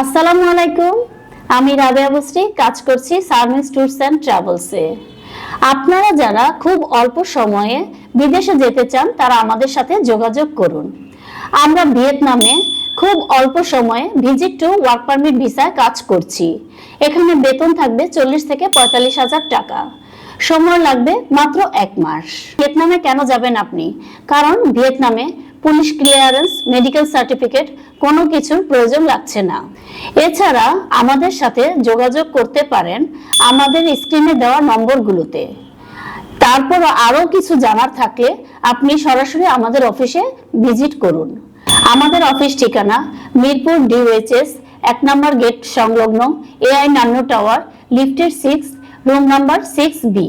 আসসালামু আলাইকুম। আমি রাবেয়া বস্রি কাজ করছি সার্ভিস ট্যুরস অ্যান্ড ট্রাভেলসে। আপনারা যারা খুব অল্প সময়ে বিদেশে যেতে চান, তারা আমাদের সাথে যোগাযোগ করুন। আমরা ভিয়েতনামে খুব অল্প সময়ে ভিজিট টু ওয়ার্ক পারমিট ভিসায় কাজ করছি। এখানে বেতন থাকবে চল্লিশ থেকে পঁয়তাল্লিশ হাজার টাকা। সময় লাগবে মাত্র এক মাস। ভিয়েতনামে কেন যাবেন আপনি? কারণ ভিয়েতনামে পুলিশ ক্লিয়ারেন্স, মেডিকেল সার্টিফিকেট, কোনো কিছুর প্রয়োজন লাগছে না। এছাড়া আমাদের সাথে যোগাযোগ করতে পারেন আমাদের স্ক্রিনে দেওয়া নম্বরগুলোতে। তারপর আরও কিছু জানার থাকলে আপনি সরাসরি আমাদের অফিসে ভিজিট করুন। আমাদের অফিস ঠিকানা মিরপুর ডিওএইচএস এক নম্বর গেট সংলগ্ন এআই নান্নু টাওয়ার, লিফটের six, room number six B.